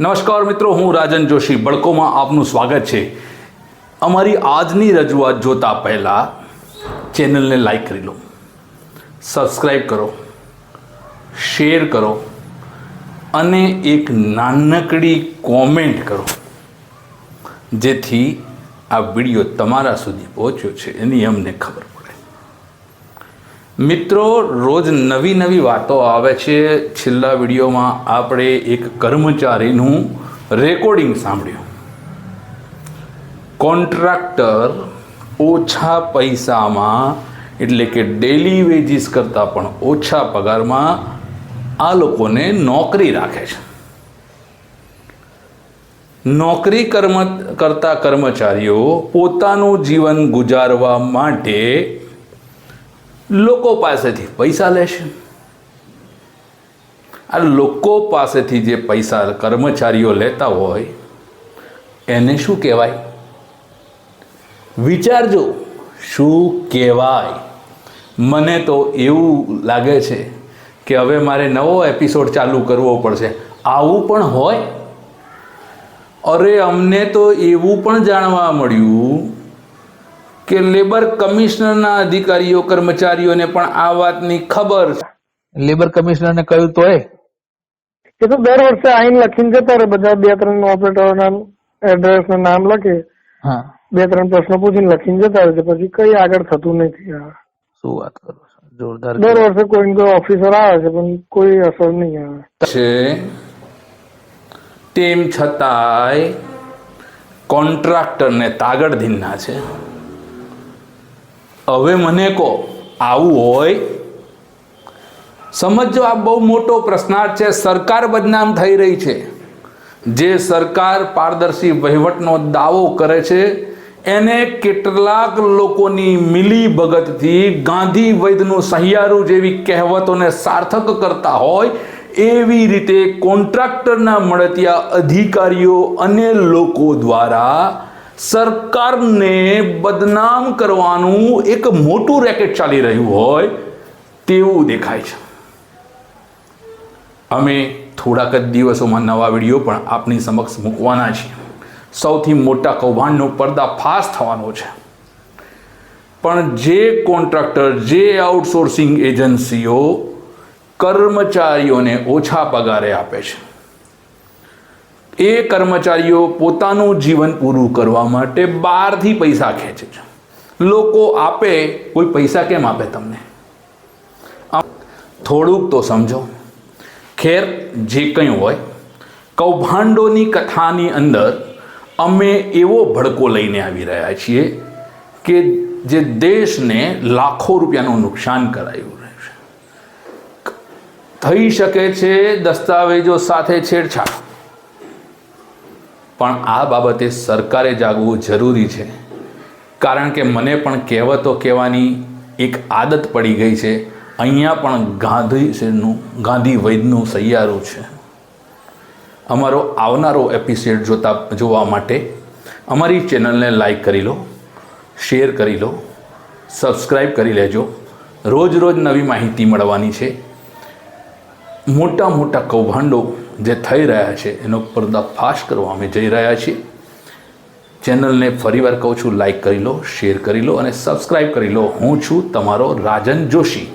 નમસ્કાર મિત્રો, હું રાજન જોશી. બળકોમાં આપનું સ્વાગત છે. અમારી આજની રજૂઆત જોતા પહેલાં ચેનલને લાઈક કરી લો સબસ્ક્રાઈબ કરો, શેર કરો અને એક નાનકડી કોમેન્ટ કરો, જેથી આ વીડિયો તમારા સુધી પહોંચ્યો છે. એની અમને ખબર પડે. મિત્રો, રોજ નવી નવી વાતો આવે છે. છેલ્લા વિડીયોમાં આપણે એક કર્મચારીનું રેકોર્ડિંગ સાંભળ્યું. કોન્ટ્રાક્ટર ઓછા પૈસામાં, એટલે કે ડેલી વેજીસ કરતાં પણ ઓછા પગારમાં આ લોકોને નોકરી રાખે છે. નોકરી કર્મ, કરતા કર્મચારીઓ પોતાનું જીવન ગુજારવા માટે લોકો પાસેથી પૈસા લેશે આ લોકો પાસેથી જે પૈસા કર્મચારીઓ લેતા હોય, એને શું કહેવાય? વિચારજો, શું કહેવાય? મને તો એવું લાગે છે કે હવે મારે નવો એપિસોડ ચાલુ કરવો પડશે. આવું પણ હોય? અરે, અમને તો એવું પણ જાણવા મળ્યું કે લેબર કમિશનરના અધિકારીઓ કર્મચારીઓને પણ આ વાતની ખબર લેબર કમિશનરને કહ્યું તોય એ? તો દર વર્ષે આઈન લખીને જતા રહે બધા બે ત્રણ ઓપરેટરોના એડ્રેસ ને નામ લખે. હા. બે ત્રણ પ્રશ્નો પૂછીને લખીને જતા રહે પછી કઈ આગળ થતું નથી શું વાત કરો જોરદાર દર વર્ષે કોઈ ને કોઈ ઓફિસર આવે છે પણ કોઈ અસર નહીં આવે. છે. તેમ છતાંય કોન્ટ્રાક્ટરને તાગડ ધીના છે. હવે મને કહો, આવું હોય? સમજો આ બહુ મોટો પ્રશ્નાર્થ છે. સરકાર બદનામ થઈ રહી છે. જે સરકાર પારદર્શી વહીવટનો દાવો કરે છે, એને કેટલાક લોકોની મિલી ભગતથી ગાંધી વૈદનું સહિયારું જેવી કહેવતોને સાર્થક કરતા હોય, એવી રીતે કોન્ટ્રાક્ટરના મળતિયા અધિકારીઓ અને લોકો દ્વારા સરકારને બદનામ કરવાનું એક મોટું રેકેટ ચાલી રહ્યું હોય તેવું દેખાય છે. અમે થોડાક જ દિવસોમાં નવા વીડિયો પણ આપની સમક્ષ મૂકવાના છીએ. સૌથી મોટા કૌભાંડનો પર્દાફાશ થવાનો છે. પણ જે કોન્ટ્રાક્ટર, જે આઉટસોર્સિંગ એજન્સીઓ કર્મચારીઓને ઓછા પગારે આપે છે. એ કર્મચારીઓ પોતાનું જીવન પૂરું કરવા માટે બહારથી પૈસા ખેંચે છે. લોકો આપે, કોઈ પૈસા કેમ આપે તમને? થોડુંક તો સમજો. ખેર જે કંઈ હોય, કૌભાંડોની કથાની અંદર અમે એવો ભડકો લઈને આવી રહ્યા છીએ કે જે દેશને લાખો રૂપિયાનું નુકસાન કરાયું રહ્યું છે થઈ શકે છે દસ્તાવેજો સાથે છેડછાડ. પણ આ બાબતે સરકારે જાગવું જરૂરી છે. કારણ કે મને પણ કહેવતો કહેવાની એક આદત પડી ગઈ છે. અહીંયા પણ ગાંધીનું ગાંધી વૈદનું સૈયારું છે. અમારો આવનારો એપિસોડ જોતા, જોવા માટે અમારી ચેનલને લાઈક કરી લો શેર કરી લો સબસ્ક્રાઈબ કરી લેજો. રોજ રોજ નવી માહિતી મળવાની છે. મોટા મોટા કૌભાંડો જે થઈ રહ્યા છે, એનો પર્દાફાશ કરવા અમે જઈ રહ્યા છીએ. ચેનલને ફરીવાર કહું છું લાઇક કરી લો શેર કરી લો અને સબસ્ક્રાઈબ કરી લો. હું છું તમારો રાજન જોશી.